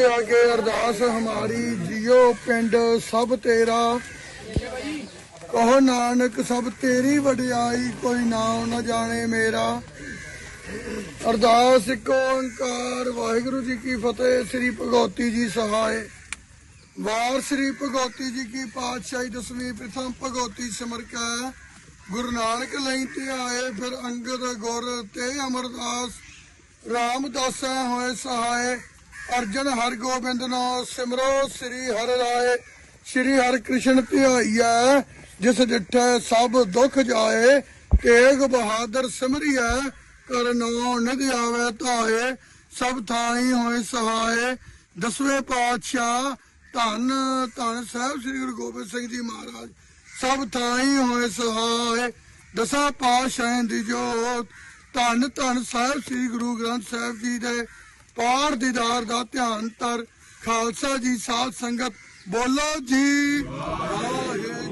ਆਗੇ ਅਰਦਾਸ ਹਮਾਰੀ ਜਿਉ ਪਿੰਡ ਸਭ ਤੇਰਾ। ਕਹੋ ਨਾਨਕ, ਸਭ ਤੇਰੀ ਵਡਿਆਈ, ਕੋਈ ਨਾਮ ਨਾ ਜਾਣੇ ਮੇਰਾ। ਅਰਦਾਸ ਇੱਕ ਓੰਕਾਰ, ਵਾਹਿਗੁਰੂ ਜੀ ਕੀ ਫਤਿਹ, ਸ੍ਰੀ ਭਗਵਤੀ ਜੀ ਸਹਾਇ ਵਾਰ ਸ੍ਰੀ ਭਗਵਤੀ ਜੀ ਕੀ ਪਾਤਸ਼ਾਹੀ, ਦਸਵੀਂ ਪ੍ਰਥਮ ਭਗਵਤੀ ਸਿਮਰ ਕੈ ਗੁਰੂ ਨਾਨਕ ਲਈ ਤੇ ਆਏ ਫਿਰ ਅੰਗਦ ਗੁਰ ਤੇ ਅਮਰਦਾਸ। ਰਾਮਦਾਸਾ ਹੋਏ ਸਹਾਏ। ਅਰਜਨ ਹਰ ਗੋਬਿੰਦ ਨਾਮ ਸਿਮਰੋ, ਸ੍ਰੀ ਹਰਿ ਰਾਏ, ਸ੍ਰੀ ਹਰਿ ਕ੍ਰਿਸ਼ਨ ਧਿਆਈਐ ਜਿਸ ਡਿਠੈ ਸਭ ਦੁੱਖ ਜਾਏ, ਤੇਗ ਬਹਾਦਰ ਸਿਮਰਿਐ ਕਰ ਨੋ ਆਵੇ ਧਾਏ, ਸਭ ਥਾਈ ਹੋਏ ਸਹਾਇ ਦਸਵੇਂ ਪਾਤਸ਼ਾਹ ਧੰਨ ਧੰਨ ਸਾਹਿਬ ਸ੍ਰੀ ਗੁਰੂ ਗੋਬਿੰਦ ਸਿੰਘ ਜੀ ਮਹਾਰਾਜ, ਸਭ ਥਾਈ ਹੋਏ ਸਹਾਏ। ਦਸਾਂ ਪਾਤਸ਼ਾਹਾਂ ਦੀ ਜੋਤ, ਧੰਨ ਧੰਨ ਸਾਹਿਬ ਸ੍ਰੀ ਗੁਰੂ ਗ੍ਰੰਥ ਸਾਹਿਬ ਜੀ ਦੇ ਪਾਰ ਦੀਦਾਰ ਦਾ ਧਿਆਨ ਤਰ ਖਾਲਸਾ ਜੀ ਸਾਧ ਸੰਗਤ, ਬੋਲੋ ਜੀ। ਵਾਹਿਗੁਰੂ।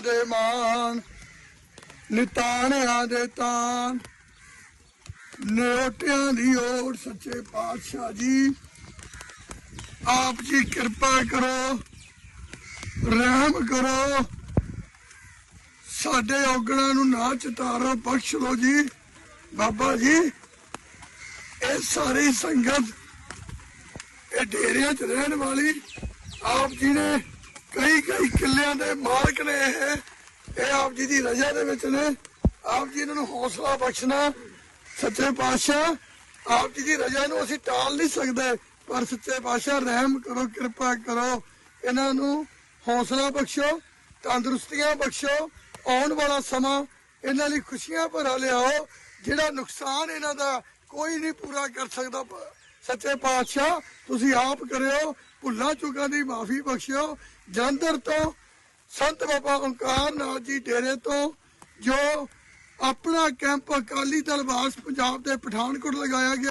ਦੇ ਮਾਨ ਨਿਤਾਣਿਆਂ ਦੇ ਤਾਨ ਨੋਟਿਆਂ ਦੀ ਓਟ ਸੱਚੇ ਪਾਤਸ਼ਾਹ ਜੀ। ਆਪ ਜੀ ਕਿਰਪਾ ਕਰੋ, ਰਹਿਮ ਕਰੋ। ਸਾਡੇ ਔਗਣਾਂ ਨੂੰ ਨਾ ਚਤਾਰੋ ਬਖਸ਼ ਲੋ ਜੀ। ਬਾਬਾ ਜੀ। ਇਹ ਸਾਰੀ ਸੰਗਤ, ਇਹ ਡੇਰਿਆਂ 'ਚ ਰਹਿਣ ਵਾਲੀ ਆਪ ਜੀ ਨੇ ਕਈ ਕਈ ਕਿੱਲਿਆਂ ਦੇ ਮਾਲਕ ਨੇ ਇਹ। ਇਹ ਆਪ ਜੀ ਦੀ ਰਜ਼ਾ ਦੇ ਵਿੱਚ ਨੇ। ਆਪ ਜੀ ਇਹਨਾਂ ਨੂੰ ਹੌਸਲਾ ਬਖਸ਼ਣਾ ਸੱਚੇ ਪਾਤਸ਼ਾਹ। ਆਪ ਜੀ ਦੀ ਰਜ਼ਾ ਨੂੰ ਅਸੀਂ ਟਾਲ ਨਹੀਂ ਸਕਦੇ, ਪਰ ਸੱਚੇ ਪਾਤਸ਼ਾਹ, ਰਹਿਮ ਕਰੋ, ਕਿਰਪਾ ਕਰੋ। ਇਹਨਾਂ ਨੂੰ ਹੌਸਲਾ ਬਖਸ਼ੋ, ਤੰਦਰੁਸਤੀਆਂ ਬਖਸ਼ੋ, ਆਉਣ ਵਾਲਾ ਸਮਾਂ ਇਹਨਾਂ ਲਈ ਖੁਸ਼ੀਆਂ ਭਰਾ ਲਿਆਓ। ਜਿਹੜਾ ਨੁਕਸਾਨ ਇਹਨਾਂ ਦਾ ਕੋਈ ਨਹੀਂ ਪੂਰਾ ਕਰ ਸਕਦਾ। ਸੱਚੇ ਪਾਤਸ਼ਾਹ, ਤੁਸੀਂ ਆਪ ਕਰਿਓ, ਭੁੱਲਾਂ ਚੁੱਕਾਂ ਦੀ ਮਾਫੀ ਬਖਸ਼ਿਓ। ਜਲੰਧਰ ਤੋਂ ਸੰਤ ਬਾਬਾ ਓੰਕਾਰ ਨਾਥ ਜੀ ਡੇਰੇ ਤੋਂ ਜੋ ਆਪਣਾ ਕੈਂਪ ਅਕਾਲੀ ਦਲ ਵਾਸ ਪੰਜਾਬ ਦੇ ਪਠਾਨਕੋਟ ਲਗਾਇਆ ਗਿਆ।